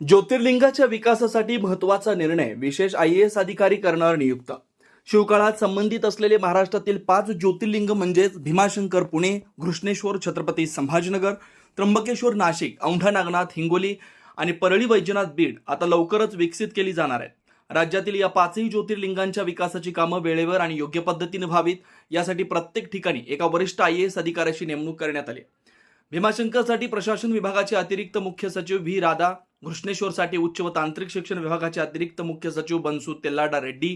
ज्योतिर्लिंगाच्या विकासासाठी महत्त्वाचा निर्णय विशेष आय एस अधिकारी करणार नियुक्त. शिवकाळात संबंधित असलेले महाराष्ट्रातील पाच ज्योतिर्लिंग म्हणजेच भीमाशंकर पुणे घृष्णेश्वर छत्रपती संभाजीनगर त्र्यंबकेश्वर नाशिक औंढा नागनाथ हिंगोली आणि परळी वैजनाथ बीड आता लवकरच विकसित केली जाणार आहेत. राज्यातील या पाचही ज्योतिर्लिंगांच्या विकासाची कामं वेळेवर आणि योग्य पद्धतीने व्हावीत यासाठी प्रत्येक ठिकाणी एका वरिष्ठ आय एस अधिकाऱ्याची नेमणूक करण्यात आली भीमाशंकरसाठी प्रशासन विभागाचे अतिरिक्त मुख्य सचिव व्ही. राधा घृष्णेश्वरसाठी उच्च व तांत्रिक शिक्षण विभागाचे अतिरिक्त मुख्य सचिव बनसू तेल्लाडा रेड्डी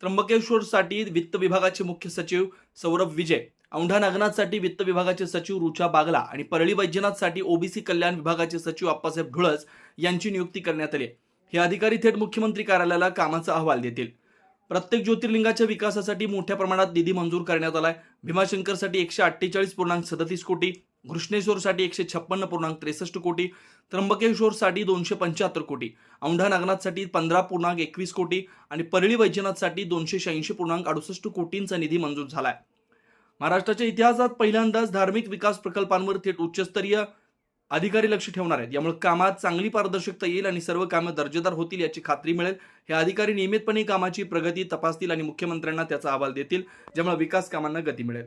त्र्यंबकेश्वरसाठी वित्त विभागाचे मुख्य सचिव सौरभ विजय औंढा नागनाथसाठी वित्त विभागाचे सचिव रुचा बागला आणि परळी वैद्यनाथसाठी ओबीसी कल्याण विभागाचे सचिव अप्पासाहेब ढुळस यांची नियुक्ती करण्यात आली हे अधिकारी थेट मुख्यमंत्री कार्यालयाला कामाचा अहवाल देतील. प्रत्येक ज्योतिर्लिंगाच्या विकासासाठी मोठ्या प्रमाणात निधी मंजूर करण्यात आलाय. भीमाशंकरसाठी एकशे अठ्ठेचाळीस पूर्णांक सदतीस कोटी घृष्णेश्वरसाठी एकशे छप्पन्न पूर्णांक त्रेसष्ट कोटी त्र्यंबकेश्वरसाठी दोनशे पंच्याहत्तर कोटी औंढा नागनाथसाठी पंधरा पूर्णांक एकवीस कोटी आणि परळी वैजनाथसाठी दोनशे शहाऐंशी पूर्णांक अडुसष्ट कोटींचा निधी मंजूर झालाय. महाराष्ट्राच्या इतिहासात पहिल्यांदाच धार्मिक विकास प्रकल्पांवर थेट उच्चस्तरीय अधिकारी लक्ष ठेवणार आहेत. यामुळे कामात चांगली पारदर्शकता येईल आणि सर्व कामं दर्जेदार होतील याची खात्री मिळेल. हे अधिकारी नियमितपणे कामाची प्रगती तपासतील आणि मुख्यमंत्र्यांना त्याचा अहवाल देतील ज्यामुळे विकास कामांना गती मिळेल.